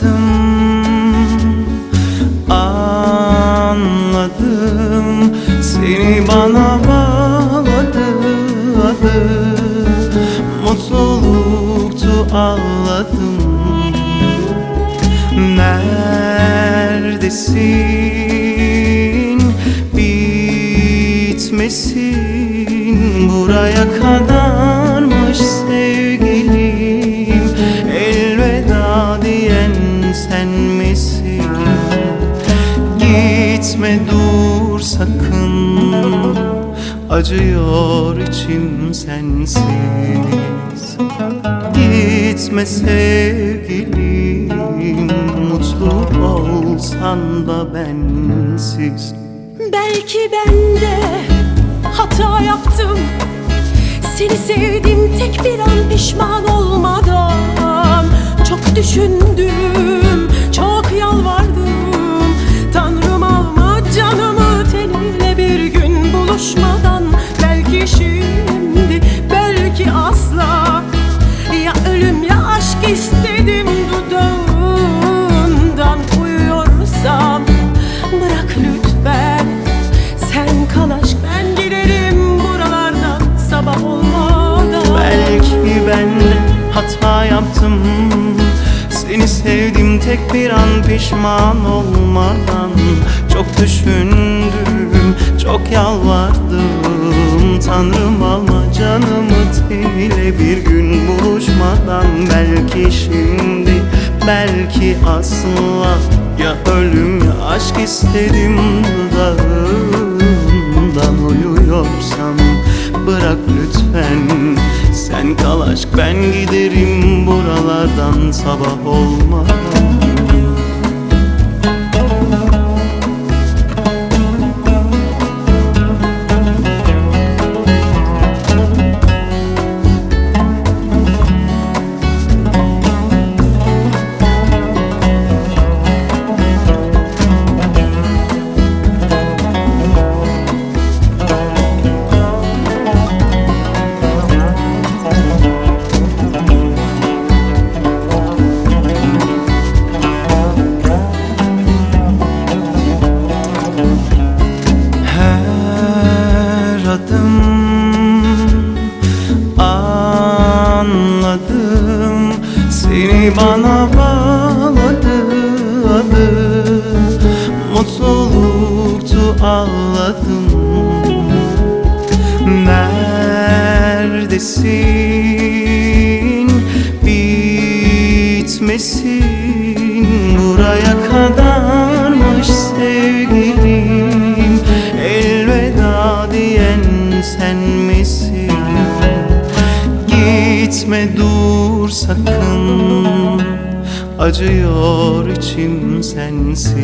anladım Anladım Seni bana bağladı adı. Mutluluktu ağladım. Neredesin? Bitmesin Buraya kadar. Gitme dur sakın. Acıyor içim sensiz. Gitme sevgilim. Mutlu olsan da bensiz. Belki ben de hata yaptım. Seni sevdim tek bir an pişman olmadan. Çok düşündüm, yaptım. Seni sevdim tek bir an pişman olmadan. Çok düşündüm, çok yalvardım. Tanrım alma canımı teniyle bir gün buluşmadan. Belki şimdi, belki asla. Ya ölüm ya aşk istedim dudağından ben giderim buralardan sabah olmadan Neredesin bitmesin. Buraya kadarmış sevgilim. Elveda diyen sen misin? Gitme dur sakın. Acıyor içim sensiz.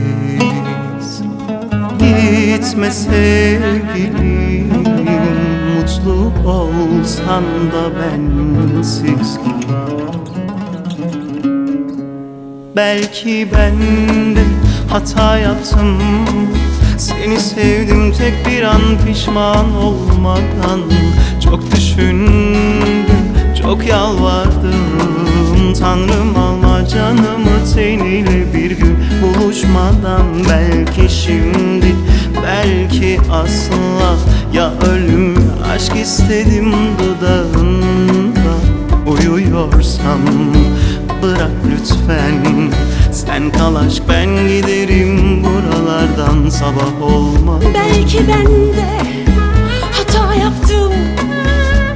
Gitme sevgilim Mutlu olsan da bensiz. Belki ben de hata yaptım. Seni sevdim tek bir an pişman olmadan. Çok düşündüm, çok yalvardım. Tanrım alma canımı teniyle bir gün buluşmadan. Belki şimdi, belki asla. Ya ölüm aşk istedim dudağında. Uyuyorsam bırak lütfen. Sen kal aşk ben giderim buralardan. Sabah olma Belki ben de hata yaptım.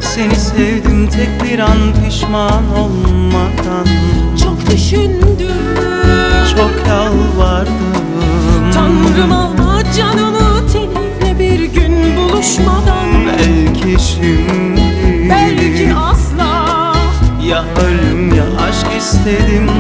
Seni sevdim tek bir an pişman olmadan. Çok düşündüm. Çok yalvardım. Tanrım alma canımı teniyle bir gün buluşmadan Belki şimdi Belki asla Ya ölüm ya aşk istedim